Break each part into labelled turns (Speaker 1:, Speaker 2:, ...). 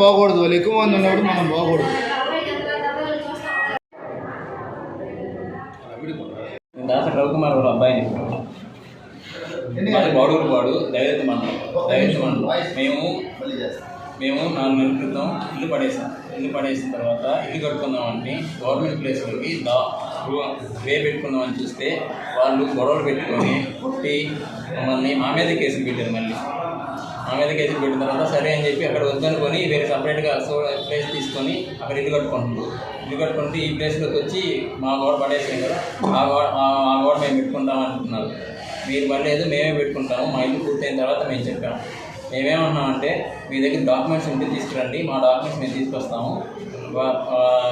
Speaker 1: పోకూడదు. వాళ్ళు ఎక్కువ మంది ఉన్నప్పుడు మనం పోకూడదు.
Speaker 2: రవికుమార్ వాళ్ళ అబ్బాయిని. మాది బాడూరు వాడు దైవత మండలం దైవత మండలం. మేము మేము నాలుగు నెలల క్రితం ఇల్లు పడేసాం. ఇల్లు పడేసిన తర్వాత ఇల్లు కట్టుకుందామని గవర్నమెంట్ ప్లేస్లోకి దా వే పెట్టుకుందామని చూస్తే వాళ్ళు గొడవలు పెట్టుకొని కొట్టి మమ్మల్ని మా మీద కేసులు పెట్టారు మళ్ళీ. మీద కేసులు పెట్టిన తర్వాత సరే అని చెప్పి అక్కడ వద్దనుకొని వేరే సపరేట్గా ప్లేస్ తీసుకొని అక్కడ ఇల్లు కట్టుకుంటున్నారు ఇల్లు కట్టుకుంటే ఈ ప్లేస్లోకి వచ్చి మా గోడ పడేసాం కదా. ఆ గోడ ఆ- గోడ మేము పెట్టుకుంటాం అనుకున్నారు మీరు పర్లేదు మేమే పెట్టుకుంటాము. మా ఇల్లు పూర్తయిన తర్వాత మేము చెప్పాము మేమేమన్నామంటే మీ దగ్గర డాక్యుమెంట్స్ ఉంటే తీసుకురండి. మా డాక్యుమెంట్స్ మేము తీసుకొస్తాము.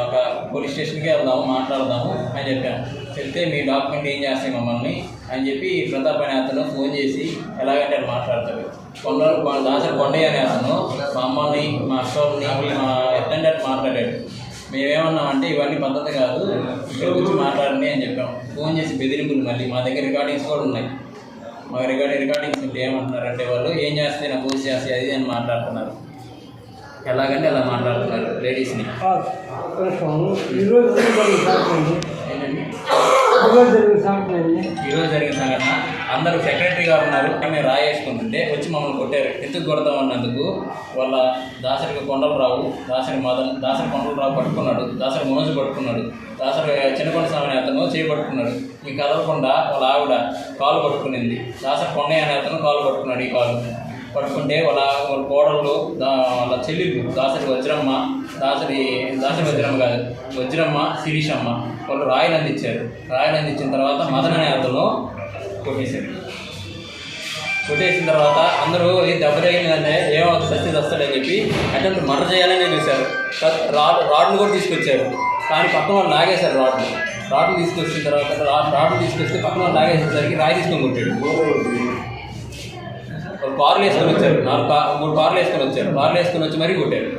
Speaker 2: ఒక పోలీస్ స్టేషన్కి వెళ్దాము మాట్లాడదాము అని చెప్పాము వెళ్తే మీ డాక్యుమెంట్ ఏం చేస్తాయి మమ్మల్ని అని చెప్పి ప్రతాప్ అనే అతను ఫోన్ చేసి ఎలాగంటే అని మాట్లాడతాడు. కొండ దాసరి కొండయ్య అనే అతను మా అమ్మని మా అక్కల్ని మా అటెండెంట్ మాట్లాడాడు. మేమేమన్నామంటే ఇవన్నీ పద్ధతి కాదు ఇక్కడికి వచ్చి మాట్లాడండి అని చెప్పాం. ఫోన్ చేసి బెదిరింపులు మళ్ళీ మా దగ్గర రికార్డింగ్స్ కూడా ఉన్నాయి. మా రికార్డింగ్ రికార్డింగ్స్ ఉంటే ఏమంటున్నారంటే వాళ్ళు ఏం చేస్తే నా పోస్ట్ చేస్తే అది అని మాట్లాడుతున్నారు. ఎలాగంటే అలా మాట్లాడుతున్నారు లేడీస్ని.
Speaker 3: ఈరోజు ఈరోజు జరిగిన సంఘటన
Speaker 2: అందరూ సెక్రటరీ గారు ఉన్నారు. మేము రాయేసుకుంటుంటే వచ్చి మమ్మల్ని కొట్టారు. ఎందుకు కొడతాం అన్నందుకు? వాళ్ళ దాసరి కొండలరావు దాసరి మదన్ దాసరి కొండలరావు పట్టుకున్నాడు. దాసరి మనోజ్ పట్టుకున్నాడు. దాసరి చిన్నకొండ స్వామి అతను చేయి పట్టుకున్నాడు. ఈ కదలకుండా వాళ్ళ ఆవిడ కాలు పట్టుకునింది. దాసరి కొండయ్య అనే అతను కాలు పట్టుకున్నాడు ఈ కాలు. పడుకుంటే వాళ్ళ వాళ్ళ కోడళ్ళు దా వాళ్ళ చెల్లెలు దాసరి వజ్రమ్మ దాసరి దాసరి వజ్రమ్మ కాదు వజ్రమ్మ శిరీషమ్మ వాళ్ళు రాయలు అందించారు రాయలు అందించిన తర్వాత మదన అనే అతను కొట్టేశారు కొట్టేసిన తర్వాత అందరూ ఏ దెబ్బ తగిలిందంటే ఏమవుతుంది సత్య వస్తాడని చెప్పి అటెంప్ట్ మర్ర చేయాలనే చూశారు. రాడ్ రాడ్లు కూడా తీసుకొచ్చారు. కానీ పక్కన వాళ్ళు లాగేశారు రాడ్లు రాడ్లు తీసుకొచ్చిన తర్వాత రాడ్లు తీసుకొస్తే పక్కన వాళ్ళు లాగేసేసరికి రాయి తీసుకొని కొట్టాడు. వాళ్ళు కార్లు వేసుకొని వచ్చారు. నాలుగు కార్ మూడు కార్లు వేసుకొని వచ్చారు. కార్లు వేసుకొని వచ్చి మరీ కొట్టారు.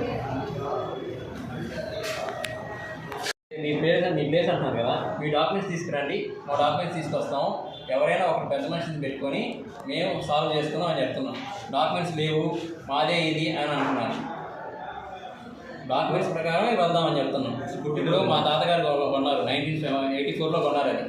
Speaker 2: మీ ప్లేస్ మీ ప్లేస్ అంటున్నారు కదా. మీ డాక్యుమెంట్స్ తీసుకురండి. మా డాక్యుమెంట్స్ తీసుకొస్తాం ఎవరైనా ఒక పెద్ద మనిషిని పెట్టుకొని మేము సాల్వ్ చేసుకుందాం అని చెప్తున్నాం. డాక్యుమెంట్స్ లేవు. మాదే ఇది అని అంటున్నారు. డాక్యుమెంట్స్ ప్రకారం వెళ్దామని చెప్తున్నాం. ఇప్పుడు మా తాతగారు కొన్నారు. నైన్టీన్ ఎయిటీ ఫోర్లో కొన్నారు అది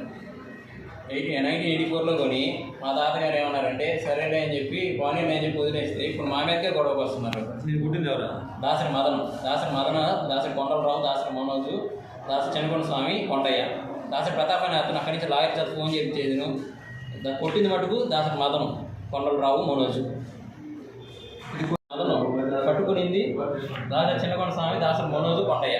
Speaker 2: ఎయిటీ నైన్టీన్ ఎయిటీ ఫోర్లో కొని మా తాతగారు ఏమన్నారంటే సరేలే అని చెప్పి పోనీ అని చెప్పి వదిలేస్తే ఇప్పుడు మా మీదకే గొడవకు వస్తున్నారు
Speaker 4: నేను పుట్టింది ఎవరా?
Speaker 2: దాసరి మదనం దాసరి మదన దాసరి కొండలరావు దాసరి మనోజు దాసరి చెనకొండ స్వామి కొండయ్య. దాసరి ప్రతాప్ అనే అతను అక్కడి నుంచి లాయర్ చేత ఫోన్ చేయించేదిను దా- కొట్టింది మటుకు దాసరి మదనం కొండలరావు మనోజు. మదనం పట్టుకునింది దాసరి చిన్నకొండ స్వామి దాసరి మనోజు కొండయ్య.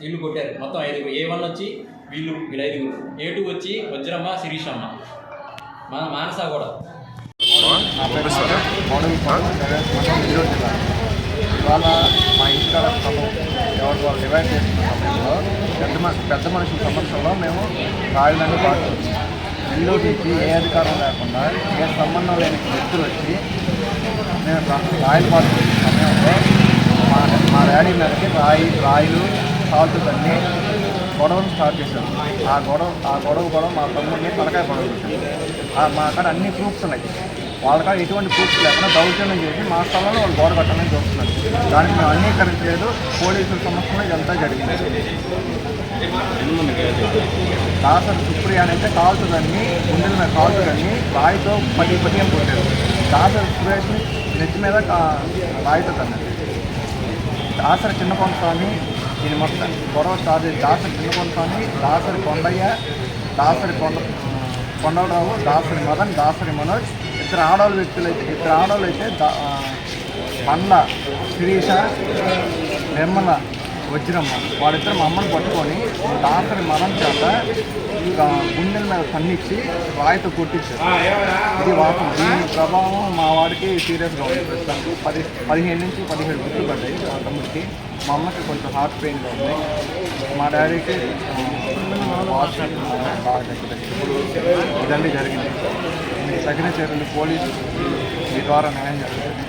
Speaker 2: వీళ్ళు కొట్టారు. మొత్తం ఐదుగురు. ఏ వన్ వచ్చి వీళ్ళు వీళ్ళు ఐదుగురు. ఏ టూ వచ్చి వజ్రమ్మ శిరీషమ్మ? మన మానస కూడా
Speaker 1: ఇవాళ మా ఇంటికాడ స్థలం ఎవరు వాళ్ళు డివైడ్ చేసిన సమయంలో పెద్ద మనిషి పెద్ద మనుషుల సమక్షంలో మేము రాయలని పాటు నెల్లూరు నుంచి ఏ అధికారం లేకుండా ఏ సంబంధం లేని వ్యక్తులు వచ్చి మేము రాయలు పాటు సమయంలో మా మా డాడీ నరికి రాయి రాయిలు సాల్ట్ తల్లి గొడవలు స్టార్ట్ చేశారు ఆ గొడవ ఆ గొడవ గొడవ మా తమ్ముడిని తలకాయ గొడవ ఆ మా కాడ అన్ని ప్రూఫ్స్ ఉన్నాయి. వాళ్ళ కాడ ఎటువంటి ప్రూఫ్స్ లేకుండా దౌర్జన్యం చేసి మా స్థలంలో వాళ్ళు గోడ కట్టాలని చూస్తున్నారు. దానికి మేము అంగీకరించలేదు పోలీసుల సమస్యలో ఇదంతా జరిగింది. దాసరి సుప్రియ అని అయితే కాల్చుదని గుండెల మీద కాల్చుదని రాయితో పది పదిహేను కొట్టారు. దాసరి సురేష్ని నెత్తి మీద రాయితో తన్నారు దాసరి చిన్నకొండ స్వామి దీని మొత్తం గొడవ స్టార్ట్ చేసి దాసరి చిన్నకొండ స్వామి దాసరి కొండయ్య దాసరి కొండ కొండలరావు దాసరి మదన్ దాసరి మనోజ్ ఇద్దరు ఆడవాళ్ళ వ్యక్తులు అయితే ఇద్దరు ఆడవాళ్ళు అయితే దా ఆ, శిరీష నిర్మల వజ్రమ్మ వాళ్ళిద్దరు మా అమ్మని పట్టుకొని దాసరి మరణం చేత ఇంకా గుండెల మీద పన్నిచ్చి రాయితో కొట్టించారు. ఇది వాస్తవం. దీని ప్రభావం మా వాడికి సీరియస్గా ఉంది ప్రస్తుతానికి. పది పదిహేను నుంచి పదిహేడు గుర్తులు పడ్డాయి మా తమ్ముడికి. మా అమ్మకి కొంచెం హార్ట్ పెయిన్గా ఉంది. మా డాడీకి వాష్ బాగా ఇప్పుడు ఇదండి జరిగింది. మీకు తగిన చర్యలు పోలీసు మీ ద్వారా న్యాయం జరుగుతుంది.